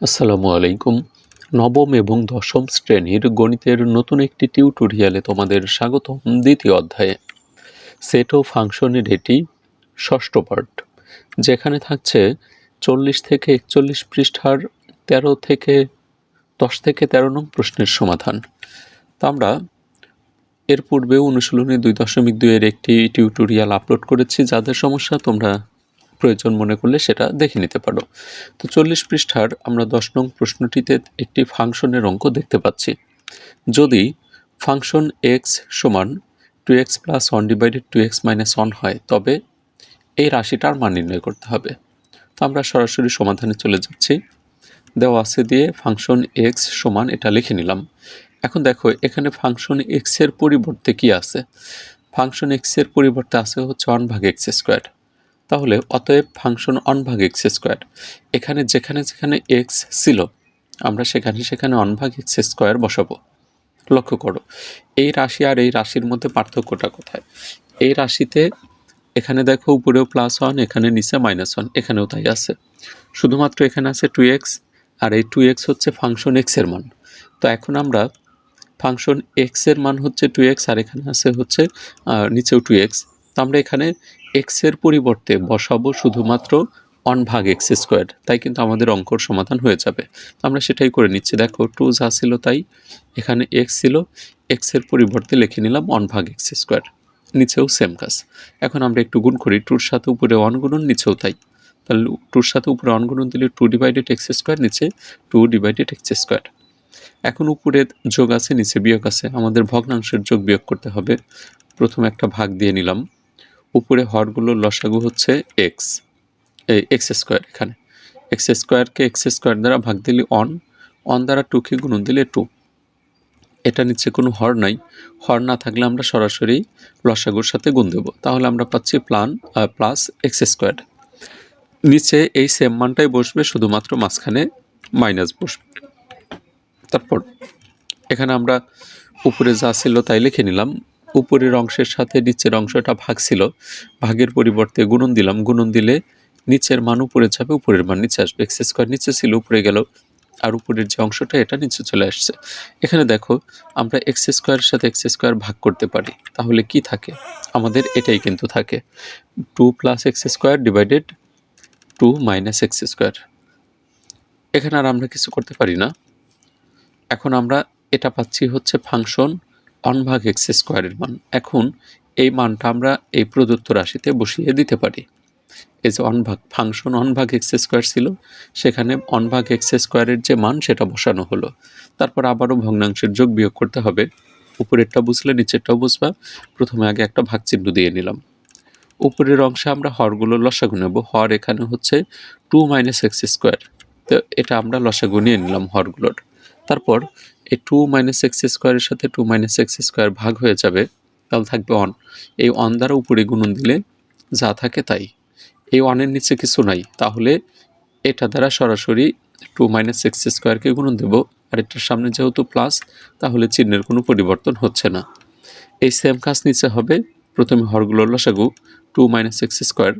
আসসালামু আলাইকুম। নবম এবং দশম শ্রেণির গণিতের নতুন একটি টিউটোরিয়ালে তোমাদের স্বাগতম দ্বিতীয় অধ্যায়ে। সেট ও ফাংশনের এটি ষষ্ঠ পার্ট যেখানে থাকছে চল্লিশ থেকে একচল্লিশ পৃষ্ঠার তেরো থেকে দশ থেকে তেরো নং প্রশ্নের সমাধান। তো আমরা এর পূর্বে অনুশীলনী দুই দশমিক দুইয়ের একটি টিউটোরিয়াল আপলোড করেছি। যাদের সমস্যা তোমরা প্রয়োজন মনে করলে সেটা দেখে নিতে পারো। তো চল্লিশ পৃষ্ঠার আমরা দশ নং প্রশ্নটিতে একটি ফাংশনের অঙ্ক দেখতে পাচ্ছি। যদি ফাংশন এক্স সমান two x plus one divided two x minus one হয়, তবে এই রাশিটার মান নির্ণয় করতে হবে। তো আমরা সরাসরি সমাধানে চলে যাচ্ছি। দেওয়া আছে দিয়ে ফাংশন এক্স সমান এটা লিখে নিলাম। এখন দেখো, এখানে ফাংশন এক্সের পরিবর্তে কি আছে? ফাংশন এক্সের পরিবর্তে আছে হচ্ছে ওয়ান ভাগ এক্স স্কোয়ার তাহলে অতএব ফাংশন অন ভাগ এক্স স্কোয়ার এখানে যেখানে যেখানে এক্স ছিল, আমরা সেখানে সেখানে অন ভাগ এক্স স্কোয়ার বসাবো। লক্ষ্য করো, এই রাশি আর এই রাশির মধ্যে পার্থক্যটা কোথায়? এই রাশিতে এখানে দেখো উপরেও প্লাস ওয়ান এখানে নিচে মাইনাস ওয়ান এখানেও তাই আছে। শুধুমাত্র এখানে আছে টু এক্স আর এই টু এক্স হচ্ছে ফাংশন এক্সের মান। তো এখন আমরা ফাংশন এক্সের মান হচ্ছে টু এক্স আর এখানে আছে হচ্ছে নিচেও টু এক্স তো আমরা এখানে এক্সের পরিবর্তে বসাবো শুধুমাত্র অন ভাগ এক্স স্কোয়ার তাই কিন্তু আমাদের অঙ্কর সমাধান হয়ে যাবে। আমরা সেটাই করে নিচ্ছি। দেখো টু যা ছিল তাই এখানে এক্স ছিল। এক্সের পরিবর্তে লিখে নিলাম অন ভাগ এক্স স্কোয়ার নিচেও সেম কাজ। এখন আমরা একটু গুণ করি। টুর সাথে উপরে অন গুণন, নিচেও তাই। তাহলে টুর সাথে উপরে অন গুণন দিলে টু ডিভাইডেড এক্স স্কোয়ার নিচে টু ডিভাইডেড এক্স স্কোয়ার এখন উপরে যোগ আছে, নিচে বিয়োগ আছে। আমাদের ভগ্নাংশের যোগ বিয়োগ করতে হবে। প্রথমে একটা ভাগ দিয়ে নিলাম। উপরে হরগুলোর লসাগু হচ্ছে এক্স এই এক্স স্কোয়ার এখানে। এক্স স্কোয়ারকে এক্স স্কোয়ার দ্বারা ভাগ দিলে অন অন দ্বারা টুকে গুণন দিলে টু এটা নিচে কোনো হর নাই। হর না থাকলে আমরা সরাসরি লসাগুর সাথে গুণ দেবো। তাহলে আমরা পাচ্ছি প্লান প্লাস এক্স স্কোয়ার নিচে এই সেম মানটাই বসবে, শুধুমাত্র মাঝখানে মাইনাস বসবে। তারপর, এখানে আমরা উপরে যা ছিল তাই লিখে নিলাম। উপরের অংশের সাথে নিচের অংশটা ভাগ ছিল, ভাগের পরিবর্তে গুণন দিলাম, গুণন দিলে নিচের মান উপরে যাবে, উপরের মান নিচে আসবে এক্স স্কোয়ার নিচে ছিল, উপরে গেল, আর উপরের যে অংশটা, এটা নিচে চলে আসছে। এখানে দেখো, আমরা এক্স স্কোয়ারের সাথে এক্স স্কোয়ার ভাগ করতে পারি, তাহলে কি থাকে? আমাদের এটাই কিন্তু থাকে, two plus x square divided two minus x square এখানে আর আমরা কিছু করতে পারি না। এখন আমরা এটা পাচ্ছি হচ্ছে ফাংশন অনভাগ এক্স স্কোয়ারের মান। এখন এই মানটা আমরা এই প্রদত্ত রাশিতে বসিয়ে দিতে পারি। এই যে অনভাগ ফাংশন অনভাগ এক্স স্কোয়ার ছিল, সেখানে অনভাগ এক্স স্কোয়ারের যে মান, সেটা বসানো হলো। তারপর আবারও ভগ্নাংশের যোগ বিয়োগ করতে হবে। উপরেরটা বুঝলে, নিচেরটাও বুঝবা। প্রথমে আগে একটা ভাগ চিহ্ন দিয়ে নিলাম। উপরের অংশে আমরা হরগুলো লসাগু নেব। হর এখানে হচ্ছে টু মাইনাস এক্স স্কোয়ার। তো এটা আমরা লসাগু নিয়ে নিলাম হরগুলোর। তারপর এই টু মাইনাস এক্স স্কোয়ারের সাথে টু মাইনাস এক্স স্কোয়ার ভাগ হয়ে যাবে, তাহলে থাকবে অন এই অন দ্বারা উপরে গুণন দিলে যা থাকে তাই। এই ওয়ানের নিচে কিছু নাই, তাহলে এটা দ্বারা সরাসরি টু মাইনাস এক্স স্কোয়ারকে গুণন দেব। আর এটার সামনে যেহেতু প্লাস তাহলে চিহ্নের কোনো পরিবর্তন হচ্ছে না। এই সেম কাজ নিচে হবে, প্রথমে হরগুলোর লসাগু টু মাইনাস এক্স স্কোয়ার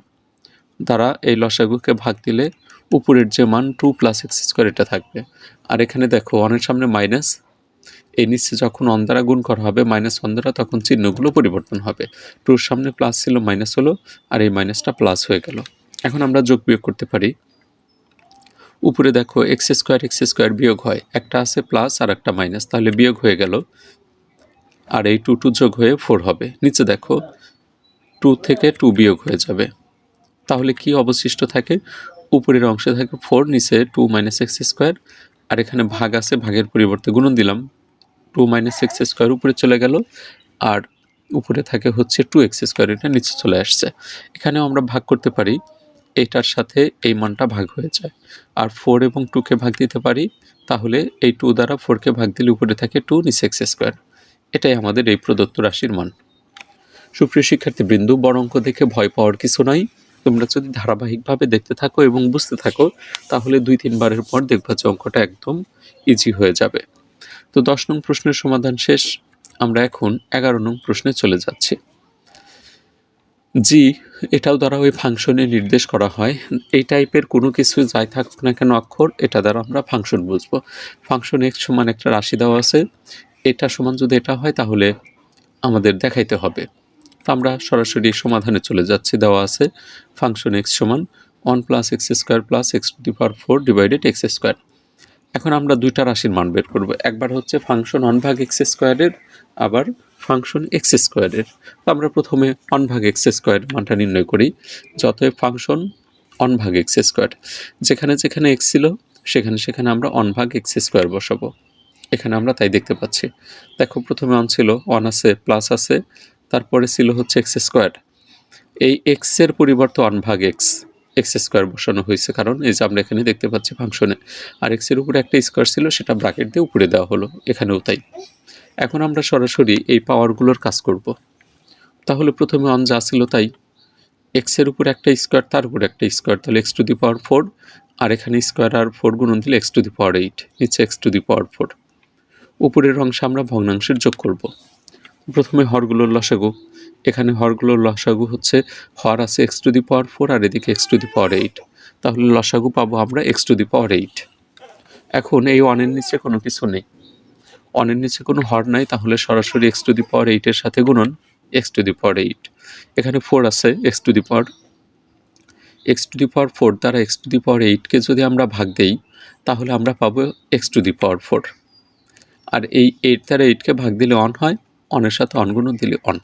দ্বারা এই লসাগুকে ভাগ দিলে উপরের যে মান টু প্লাস এক্স স্কোয়ার এটা থাকবে। আর এখানে দেখো অনের সামনে মাইনাস এই নিচে যখন অন দ্বারা গুণ করা হবে মাইনাস ওয়ান দ্বারা তখন চিহ্নগুলো পরিবর্তন হবে। টুর সামনে প্লাস ছিল মাইনাস হলো, আর এই মাইনাসটা প্লাস হয়ে গেল। এখন আমরা যোগ বিয়োগ করতে পারি। উপরে দেখো এক্স স্কোয়ার এক্স স্কোয়ার বিয়োগ হয়। একটা আছে প্লাস আর একটা মাইনাস তাহলে বিয়োগ হয়ে গেল। আর এই টু টু যোগ হয়ে ফোর হবে। নিচে দেখো টু থেকে টু বিয়োগ হয়ে যাবে। তাহলে কি অবশিষ্ট থাকে? উপরের অংশে থাকে ফোর, নিচে টু মাইনাস এক্স স্কোয়ার আর এখানে ভাগ আছে, ভাগের পরিবর্তে গুণন দিলাম। টু মাইনাস এক্স স্কোয়ার উপরে চলে গেল, আর উপরে থাকে হচ্ছে টু এক্স স্কোয়ার এটা নিচে চলে আসছে। এখানেও আমরা ভাগ করতে পারি, এটার সাথে এই মানটা ভাগ হয়ে যায়। আর ফোর এবং টুকে ভাগ দিতে পারি, তাহলে এই টু দ্বারা ফোরকে ভাগ দিলে উপরে থাকে টু নিচে এক্স স্কোয়ার এটাই আমাদের এই প্রদত্ত রাশির মান। সুপ্রিয় শিক্ষার্থীবৃন্দু বড় অঙ্ক দেখে ভয় পাওয়ার কিছু নাই। তোমরা যদি ধারাবাহিকভাবে দেখতে থাকো এবং বুঝতে থাকো, তাহলে দুই তিনবারের পর দেখবা যে অঙ্কটা একদম ইজি হয়ে যাবে। তো দশ নং প্রশ্নের সমাধান শেষ। আমরা এখন এগারো নং প্রশ্নে চলে যাচ্ছি। জি, এটাও দ্বারা ওই ফাংশনে নির্দেশ করা হয়। এই টাইপের কোনো কিছু যাই থাকুক না কেন অক্ষর, এটা দ্বারা আমরা ফাংশন বুঝব। ফাংশন এক্স সমান একটা রাশি দেওয়া আছে। এটা সমান যদি এটা হয়, তাহলে আমাদের দেখাইতে হবে। আমরা সরাসরি সমাধানে চলে যাচ্ছি। দেওয়া আছে ফাংশন এক্স সমান one plus x square plus x to the power four divided x square এখন আমরা দুইটা রাশির মান বের করব। একবার হচ্ছে ফাংশন ওয়ান ভাগ এক্স স্কোয়ারের আবার ফাংশন এক্স স্কোয়ারের তো আমরা প্রথমে ওয়ান ভাগ এক্স স্কোয়ার মানটা নির্ণয় করি যতএব ফাংশন ওয়ান ভাগ এক্স স্কোয়ার যেখানে যেখানে এক্স ছিল, সেখানে সেখানে আমরা ওয়ান ভাগ এক্স স্কোয়ার বসাবো। এখানে আমরা তাই দেখতে পাচ্ছি। দেখো, প্রথমে অন ছিল ওয়ান আছে প্লাস আছে তারপরে ছিল হচ্ছে এক্স স্কোয়ার। এই এক্সের পরিবর্তে ওয়ান ভাগ এক্স এক্স স্কোয়ার বসানো হয়েছে। কারণ এই যে আমরা এখানে দেখতে পাচ্ছি ফাংশনে, আর এক্সের উপরে একটা স্কোয়ার ছিল, সেটা ব্র্যাকেট দিয়ে উপরে দেওয়া হলো, এখানেও তাই। এখন আমরা সরাসরি এই পাওয়ারগুলোর কাজ করব। তাহলে প্রথমে অন যা ছিল তাই। এক্সের উপর একটা স্কোয়ার, তার উপর একটা স্কোয়ার। তাহলে x to the power four, আর এখানে স্কোয়ার আর ফোর গুণন দিলে x to the power eight, নিচে x to the power four. উপরের অংশে আমরা ভগ্নাংশের যোগ করব। প্রথমে হরগুলোর লসাগু। এখানে হরগুলোর লসাগু হচ্ছে হর আছে x to the power four আর এদিকে x to the power eight তাহলে লসাগু পাবো আমরা x to the power eight এখন এই ওয়ানের নিচে কোনো কিছু নেই। ওয়ানের নিচে কোনো হর নাই, তাহলে সরাসরি এক্স টু দি পাওয়ার এইটের সাথে গুণন x to the power eight এখানে ফোর আছে x to the power x to the power four দ্বারা এক্স টু দি পাওয়ার এইটকে যদি আমরা ভাগ দেই, তাহলে আমরা পাবো x to the power four আর এই এইট দ্বারা এইটকে ভাগ দিলে অন হয় অনের সাথে অনগুণ দিলে অন।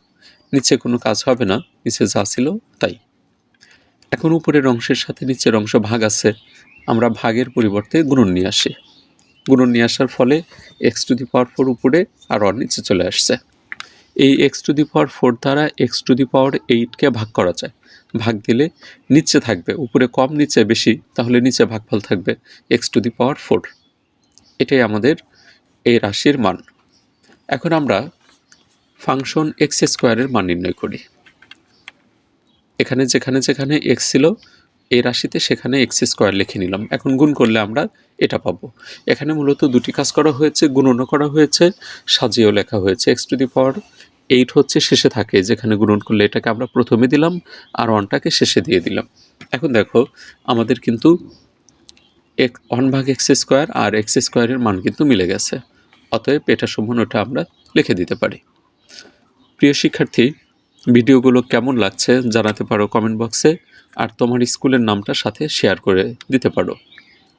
নিচে কোনো কাজ হবে না, নিচে যা ছিল তাই। এখন উপরের অংশের সাথে নিচের অংশ ভাগ আছে, আমরা ভাগের পরিবর্তে গুণন নিয়ে আসি। গুণন নিয়ে আসার ফলে x to the power four উপরে আর অন নিচে চলে আসছে। এই x to the power four দ্বারা এক্স টু দি পাওয়ার এইটকে ভাগ করা যায়। ভাগ দিলে নিচে থাকবে, উপরে কম, নিচে বেশি, তাহলে নিচে ভাগফল থাকবে x to the power four এটাই আমাদের এই রাশির মান। এখন আমরা ফাংশন এক্স স্কোয়ারের মান নির্ণয় করি। এখানে যেখানে যেখানে এক্স ছিল, এই রাশিতে সেখানে এক্স স্কোয়ার লিখে নিলাম। এখন গুণ করলে আমরা এটা পাবো। এখানে মূলত দুটি কাজ করা হয়েছে, গুণনও করা হয়েছে, সাজিয়েও লেখা হয়েছে। X to the power eight হচ্ছে শেষে থাকে, যেখানে গুণন করলে এটাকে আমরা প্রথমে দিলাম আর ওয়ানটাকে শেষে দিয়ে দিলাম। এখন দেখো, আমাদের কিন্তু এক ওয়ান ভাগ এক্স স্কোয়ার আর এক্স স্কোয়ারের মান কিন্তু মিলে গেছে। অতএব এটা সমান ওটা আমরা লিখে দিতে পারি। প্রিয় শিক্ষার্থী, ভিডিওগুলো কেমন লাগছে জানাতে পারো কমেন্ট বক্সে আর তোমার স্কুলের নামটা সাথে শেয়ার করে দিতে পারো।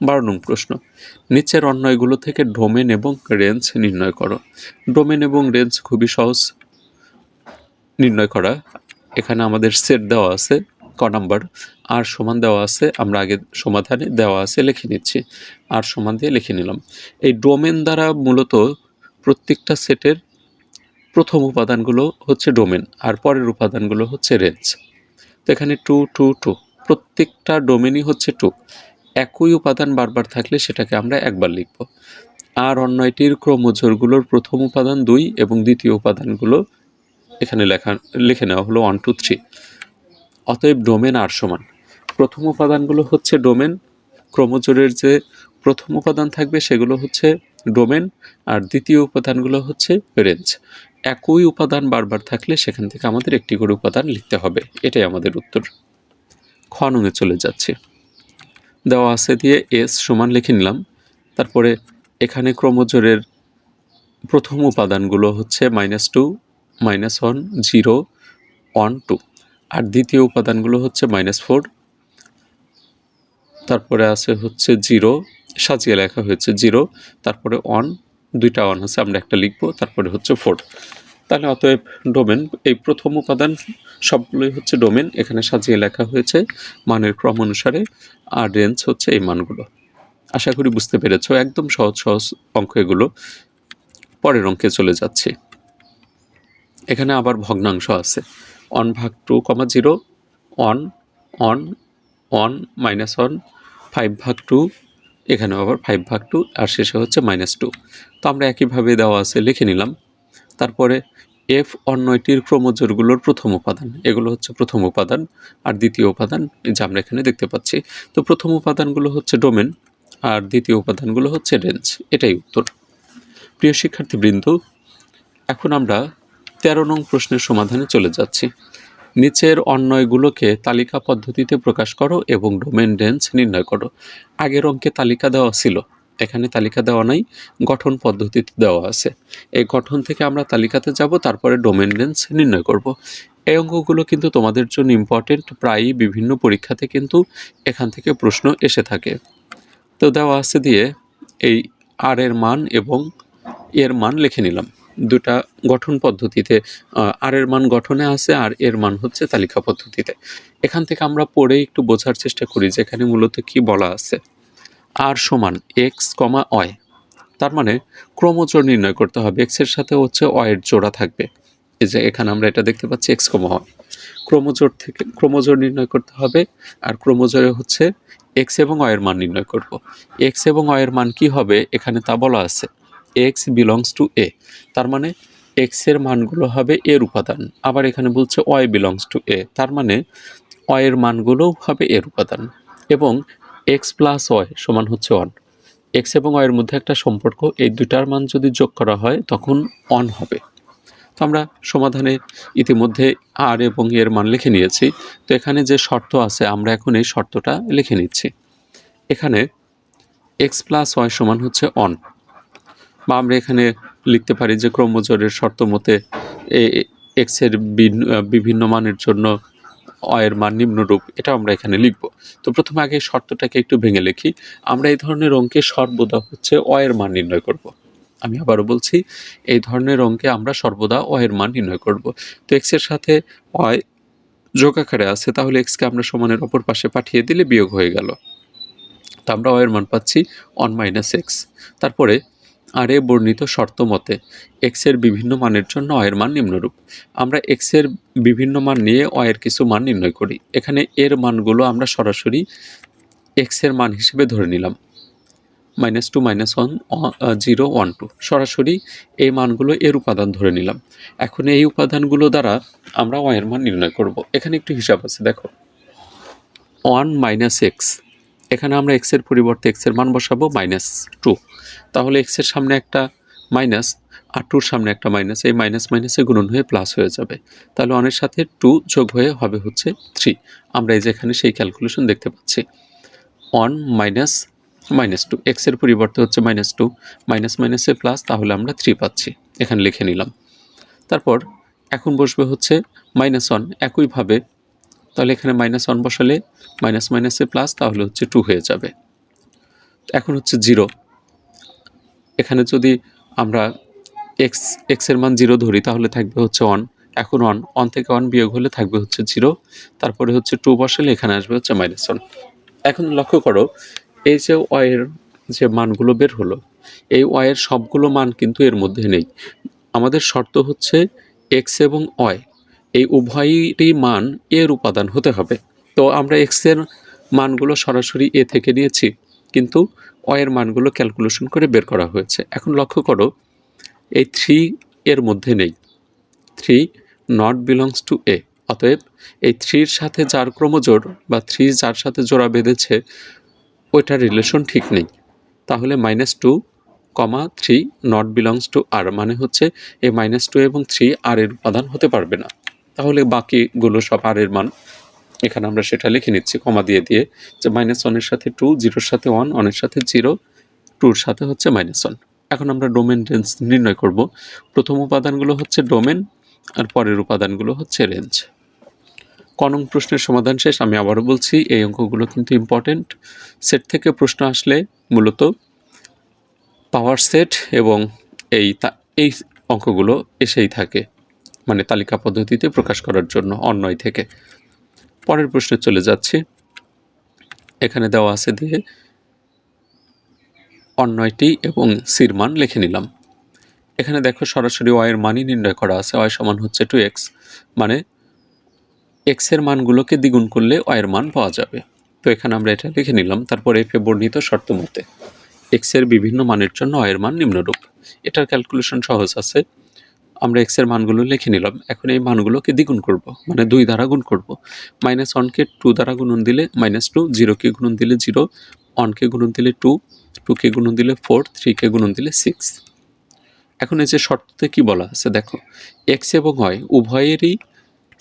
বারো নং প্রশ্ন, নিচের অন্যয়গুলো থেকে ডোমেন এবং রেঞ্জ নির্ণয় করো। ডোমেন এবং রেঞ্জ খুবই সহজ, নির্ণয় করা। এখানে আমাদের সেট দেওয়া আছে, ক নাম্বার আর সমান দেওয়া আছে, আমরা আগে সমাধানে দেওয়া আছে লিখে নিচ্ছি। আর সমান দিয়ে লিখে নিলাম। এই ডোমেন দ্বারা মূলত প্রত্যেকটা সেটের প্রথম উপাদানগুলো হচ্ছে ডোমেন আর পরের উপাদানগুলো হচ্ছে রেঞ্জ। তো এখানে টু টু টু, প্রত্যেকটা ডোমেনই হচ্ছে টু। একই উপাদান বারবার থাকলে সেটাকে আমরা একবার লিখব। আর অন্যটির ক্রমজোরগুলোর প্রথম উপাদান দুই এবং দ্বিতীয় উপাদানগুলো এখানে লেখা, লিখে নেওয়া হলো ওয়ান টু থ্রি অতএব ডোমেন আর সমান। প্রথম উপাদানগুলো হচ্ছে ডোমেন। ক্রমজোরের যে প্রথম উপাদান থাকবে সেগুলো হচ্ছে ডোমেন। আর দ্বিতীয় উপাদানগুলো হচ্ছে রেঞ্জ। একই উপাদান বারবার থাকলে সেখান থেকে আমাদের একটি করে উপাদান লিখতে হবে। এটাই আমাদের উত্তর। খ নঙে চলে যাচ্ছে। দেওয়া আছে দিয়ে এস সমান লিখে নিলাম। তারপরে এখানে ক্রমজোরের প্রথম উপাদানগুলো হচ্ছে minus two minus one zero one two আর দ্বিতীয় উপাদানগুলো হচ্ছে মাইনাস ফোর তারপরে আছে হচ্ছে জিরো সাজিয়ে লেখা হয়েছে জিরো তারপরে ওয়ান দুইটা ওয়ান হচ্ছে, আমরা একটা লিখব, তারপরে হচ্ছে ফোর তাহলে অতএব ডোমেন এই প্রথম উপাদান সবগুলোই হচ্ছে ডোমেন এখানে সাজিয়ে লেখা হয়েছে মানের ক্রম অনুসারে, আর রেঞ্জ হচ্ছে এই মানগুলো। আশা করি বুঝতে পেরেছ, একদম সহজ সহজ অঙ্ক এগুলো। পরের অঙ্কে চলে যাচ্ছে। এখানে আবার ভগ্নাংশ আছে। ওয়ান ভাগ two comma zero one one one minus one five ভাগ টু এখানেও আবার ফাইভ ভাগ টু আর শেষে হচ্ছে মাইনাস টু তো আমরা একইভাবে দেওয়া আছে, লিখে নিলাম। তারপরে এফ অন্যটির ক্রমজোরগুলোর প্রথম উপাদান, এগুলো হচ্ছে প্রথম উপাদান, আর দ্বিতীয় উপাদান যা আমরা এখানে দেখতে পাচ্ছি। তো প্রথম উপাদানগুলো হচ্ছে ডোমেন আর দ্বিতীয় উপাদানগুলো হচ্ছে রেঞ্জ এটাই উত্তর। প্রিয় শিক্ষার্থীবৃন্দ, এখন আমরা তেরো নং প্রশ্নের সমাধানে চলে যাচ্ছি। নিচের অন্যয়গুলোকে তালিকা পদ্ধতিতে প্রকাশ করো এবং ডোমেন রেঞ্জ নির্ণয় করো। আগের অঙ্কে তালিকা দেওয়া ছিল, এখানে তালিকা দেওয়া নাই, গঠন পদ্ধতিতে দেওয়া আছে। এই গঠন থেকে আমরা তালিকাতে যাব, তারপরে ডোমেন রেঞ্জ নির্ণয় করব। এই অঙ্কগুলো কিন্তু তোমাদের জন্য ইম্পর্টেন্ট প্রায়ই বিভিন্ন পরীক্ষাতে কিন্তু এখান থেকে প্রশ্ন এসে থাকে। তো দেওয়া আছে দিয়ে এই আর এর মান এবং এর মান লিখে নিলাম। দুটা গঠন পদ্ধতিতে আর এর মান গঠনে আছে, আর এর মান হচ্ছে তালিকা পদ্ধতিতে। এখান থেকে আমরা পড়ে একটু বোঝার চেষ্টা করি যে এখানে মূলত কি বলা আছে। আর সমান এক্স কমা অয় তার মানে ক্রমজোড় নির্ণয় করতে হবে। এক্সের সাথে হচ্ছে অয়ের জোড়া থাকবে। এই যে এখানে আমরা এটা দেখতে পাচ্ছি এক্স কমা হয় ক্রমজোড় থেকে ক্রমজোড় নির্ণয় করতে হবে, আর ক্রমজোড়ে হচ্ছে এক্স এবং অয়ের মান নির্ণয় করব। এক্স এবং অয়ের মান কি হবে? এখানে তা বলা আছে। এক্স বিলংস টু এ তার মানে এক্সের মানগুলো হবে এর উপাদান। আবার এখানে বলছে ওয়াই বিলংস টু এ তার মানে অয়ের মানগুলোও হবে এর উপাদান। এবং এক্স প্লাস ওয়াই সমান হচ্ছে ওয়ান এক্স এবং ওয়ের মধ্যে একটা সম্পর্ক। এই দুটার মান যদি যোগ করা হয়, তখন অন হবে। তো আমরা সমাধানে ইতিমধ্যে আর এবং এর মান লিখে নিয়েছি। তো এখানে যে শর্ত আছে, আমরা এখন এই শর্তটা লিখে নিচ্ছি। এখানে এক্স প্লাস ওয়াই সমান হচ্ছে অন বা আমরা এখানে লিখতে পারি যে ক্রমজোরের শর্ত মতে এক্সের বিভিন্ন মানের জন্য অয়ের মান নিম্নরূপ, এটা আমরা এখানে লিখব। তো প্রথমে আগে শর্তটাকে একটু ভেঙে লিখি। আমরা এই ধরনের অঙ্কে সর্বদা হচ্ছে অয়ের মান নির্ণয় করব। আমি আবারও বলছি, এই ধরনের অঙ্কে আমরা সর্বদা অয়ের মান নির্ণয় করব। তো এক্সের সাথে অয় যোগ আকারে আছে, তাহলে এক্সকে আমরা সমানের অপর পাশে পাঠিয়ে দিলে বিয়োগ হয়ে গেল। তো আমরা অয়ের মান পাচ্ছি অন মাইনাস এক্স তারপরে আর এ বর্ণিত শর্ত মতে এক্সের বিভিন্ন মানের জন্য অয়ের মান নিম্নরূপ। আমরা এক্সের বিভিন্ন মান নিয়ে অয়ের কিছু মান নির্ণয় করি। এখানে এর মানগুলো আমরা সরাসরি এক্সের মান হিসেবে ধরে নিলাম। Minus two, minus one zero, one, two. সরাসরি এই মানগুলো এর উপাদান ধরে নিলাম। এখন এই উপাদানগুলো দ্বারা আমরা ওয়ের মান নির্ণয় করব। এখানে একটু হিসাব আছে, দেখো। ওয়ান মাইনাস এক্স এখানে আমরা এক্সের পরিবর্তে এক্সের মান বসাবো মাইনাস টু তাহলে এক্সের সামনে একটা মাইনাস আর টুর সামনে একটা মাইনাস এই মাইনাস মাইনাসে গুণন হয়ে প্লাস হয়ে যাবে। তাহলে অনের সাথে টু যোগ হয়ে হবে হচ্ছে থ্রি আমরা এই যে এখানে সেই ক্যালকুলেশন দেখতে পাচ্ছি। ওয়ান মাইনাস মাইনাস টু এক্সের পরিবর্তে হচ্ছে মাইনাস টু মাইনাস মাইনাসে প্লাস তাহলে আমরা থ্রি পাচ্ছি। এখানে লিখে নিলাম। তারপর এখন বসবে হচ্ছে মাইনাস ওয়ান একইভাবে তাহলে এখানে মাইনাস ওয়ান বসালে মাইনাস মাইনাসে প্লাস তাহলে হচ্ছে টু হয়ে যাবে। এখন হচ্ছে জিরো এখানে যদি আমরা এক্স এক্সের মান জিরো ধরি, তাহলে থাকবে হচ্ছে ওয়ান এখন ওয়ান ওয়ান থেকে ওয়ান বিয়োগ হলে থাকবে হচ্ছে জিরো তারপরে হচ্ছে টু বসালে এখানে আসবে হচ্ছে মাইনাস ওয়ান এখন লক্ষ্য করো, এই যে ওয়ের যে মানগুলো বের হলো, এই ওয়ের সবগুলো মান কিন্তু এর মধ্যে নেই। আমাদের শর্ত হচ্ছে এক্স এবং ওয় এই উভয়েরই মান এর উপাদান হতে হবে। তো আমরা এক্সের মানগুলো সরাসরি এ থেকে নিয়েছি, কিন্তু অয়ের মানগুলো ক্যালকুলেশন করে বের করা হয়েছে। এখন লক্ষ্য করো, এই থ্রি এর মধ্যে নেই। Three not belongs to A অতএব এই থ্রির সাথে যার ক্রমজোড় বা থ্রি যার সাথে জোড়া বেঁধেছে, ওইটার রিলেশন ঠিক নেই। তাহলে minus two comma three not belongs to আর মানে হচ্ছে, এই মাইনাস টু এবং থ্রি আর এর উপাদান হতে পারবে না। তাহলে বাকিগুলো সব আর এর মান। এখানে আমরা সেটা লিখে নিচ্ছি, কমা দিয়ে দিয়ে। যে মাইনাস ওয়ানের সাথে টু জিরোর সাথে ওয়ান ওয়ানের সাথে জিরো টুর সাথে হচ্ছে মাইনাস ওয়ান এখন আমরা ডোমেন রেঞ্জ নির্ণয় করব। প্রথম উপাদানগুলো হচ্ছে ডোমেন আর পরের উপাদানগুলো হচ্ছে রেঞ্জ কনং প্রশ্নের সমাধান শেষ। আমি আবারও বলছি, এই অঙ্কগুলো কিন্তু ইম্পর্টেন্ট সেট থেকে প্রশ্ন আসলে মূলত পাওয়ার সেট এবং এই তা, এই অঙ্কগুলো এসেই থাকে। মানে তালিকা পদ্ধতিতে প্রকাশ করার জন্য অন্যয় থেকে। পরের প্রশ্নে চলে যাচ্ছি। এখানে দেওয়া আছে দিয়ে অন্যয়টি এবং সির মান লিখে নিলাম। এখানে দেখো সরাসরি ওয়ের মানই নির্ণয় করা আছে। ওয়াই সমান হচ্ছে টু এক্স মানে এক্সের মানগুলোকে দ্বিগুণ করলে ওয়ের মান পাওয়া যাবে। তো এখানে আমরা এটা লিখে নিলাম। তারপর এফে বর্ণিত শর্ত মতে এক্সের বিভিন্ন মানের জন্য ওয়ের মান নিম্নরূপ। এটার ক্যালকুলেশন সহজ আছে। আমরা এক্সের মানগুলো লিখে নিলাম। এখন এই মানগুলোকে দ্বিগুণ করব। মানে দুই দ্বারা গুণ করব। মাইনাস ওয়ানকে টু দ্বারা গুণন দিলে মাইনাস টু জিরোকে গুণন দিলে জিরো ওয়ানকে গুণন দিলে টু টুকে গুণন দিলে ফোর থ্রিকে গুণন দিলে সিক্স এখন এই যে শর্ততে কি বলা আছে দেখো এক্স এবং ওয়াই উভয়েরই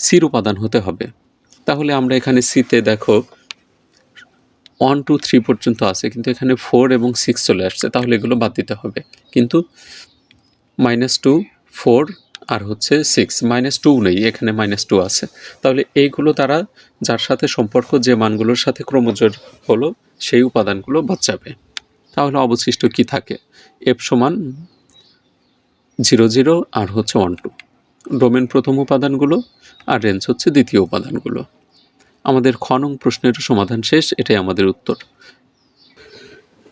সির উপাদান হতে হবে। তাহলে আমরা এখানে সিতে দেখো ওয়ান টু থ্রি পর্যন্ত আছে, কিন্তু এখানে ফোর এবং সিক্স চলে আসছে, তাহলে এগুলো বাদ দিতে হবে। কিন্তু মাইনাস টু ফোর আর হচ্ছে সিক্স, মাইনাস টু নেই, এখানে মাইনাস টু আছে। তাহলে এইগুলো তারা যার সাথে সম্পর্ক, যে মানগুলোর সাথে ক্রমজোর হলো, সেই উপাদানগুলো বাদ যাবে তাহলে অবশিষ্ট কি থাকে? এফ সমান জিরো জিরো আর হচ্ছে ওয়ান টু। ডোমেন প্রথম উপাদানগুলো আর রেঞ্জ হচ্ছে দ্বিতীয় উপাদানগুলো। আমাদের খ নং প্রশ্নের সমাধান শেষ, এটাই আমাদের উত্তর।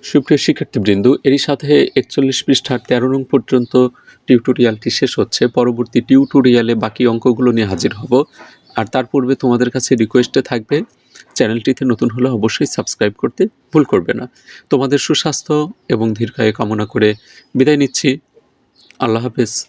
সুপ্রিয় শিক্ষার্থীবৃন্দ, এরই সাথে একচল্লিশ পৃষ্ঠার তেরো নং পর্যন্ত টিউটোরিয়ালটি শেষ হচ্ছে। পরবর্তী টিউটোরিয়ালে বাকি অঙ্কগুলো নিয়ে হাজির হব। আর তার পূর্বে তোমাদের কাছে রিকোয়েস্টে থাকবে, চ্যানেলটিতে নতুন হলে অবশ্যই সাবস্ক্রাইব করতে ভুল করবে না। তোমাদের সুস্বাস্থ্য এবং দীর্ঘায়ু কামনা করে বিদায় নিচ্ছি। আল্লাহ হাফেজ।